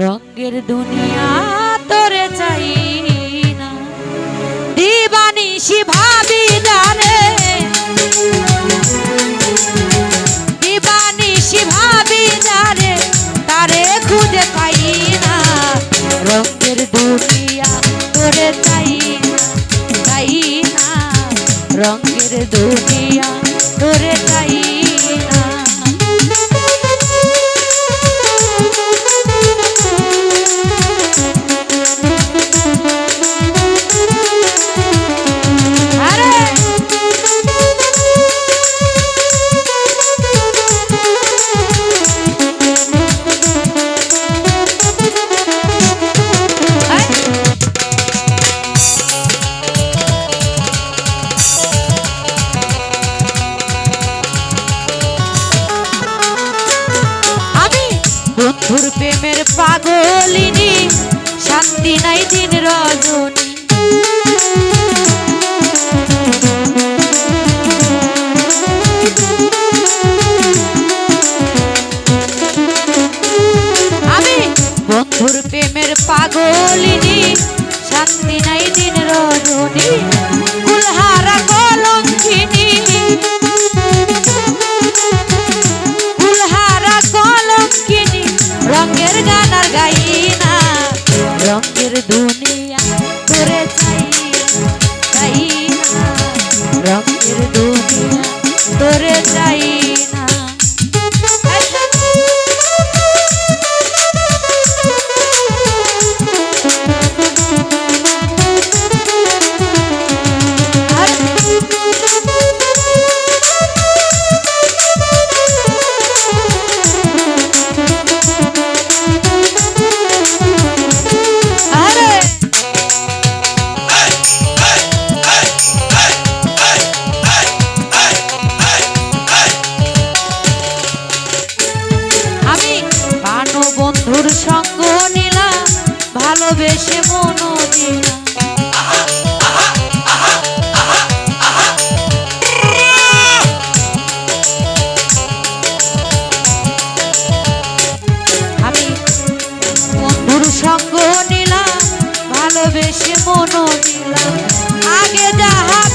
রঙ্গের দুনিয়া তোরে চাই। দিন রজনী। আমি বন্ধুর প্রেমের পাগলিনী শান্তি নাই দিন রজনী। রঙের ধনী মন দিলাম আগে যাহা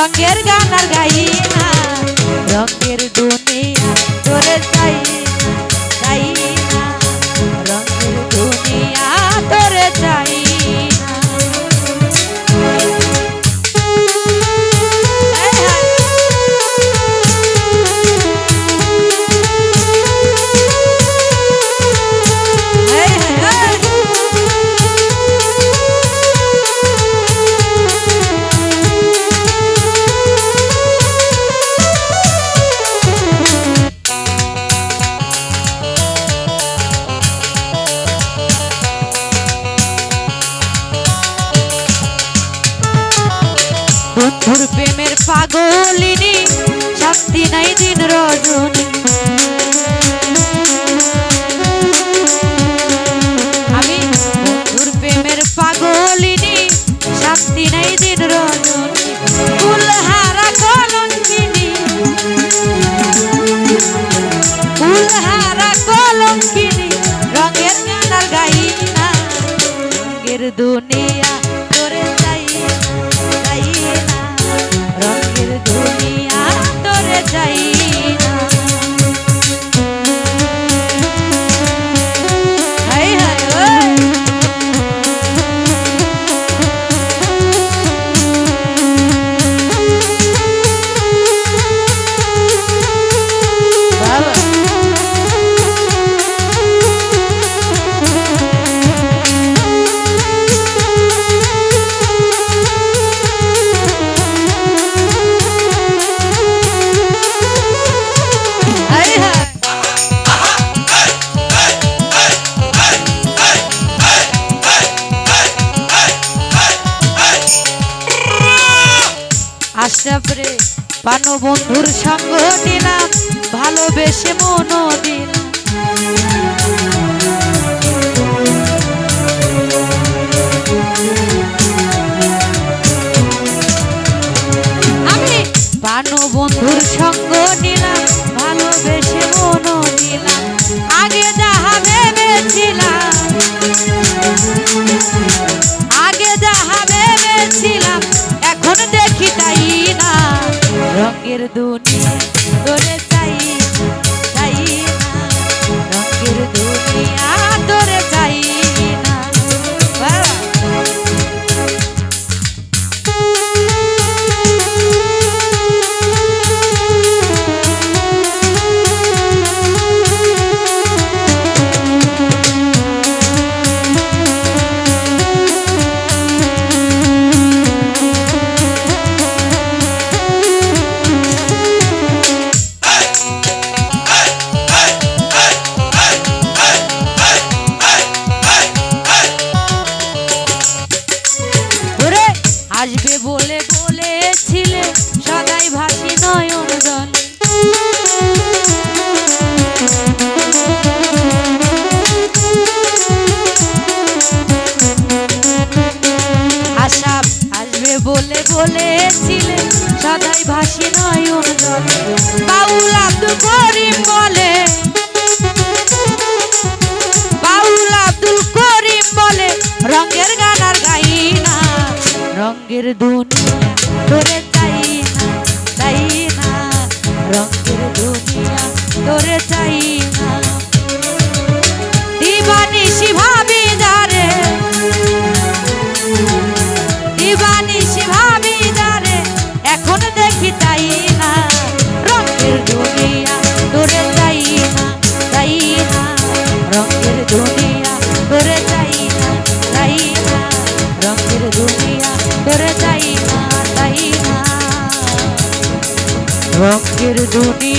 রঙের গানার গাই না। রঙের দুনিয়া পাগলিনী শক্তি নাই দিন রজনী। বন্ধুর সঙ্গ দিলাম? ভালোবেসে মন দিন আমি বানো বন্ধুর সঙ্গ corazones রঙের দুনিয়া তোরে চাই না চাই না। রঙের দুনিয়া তোরে চাই না। দুনি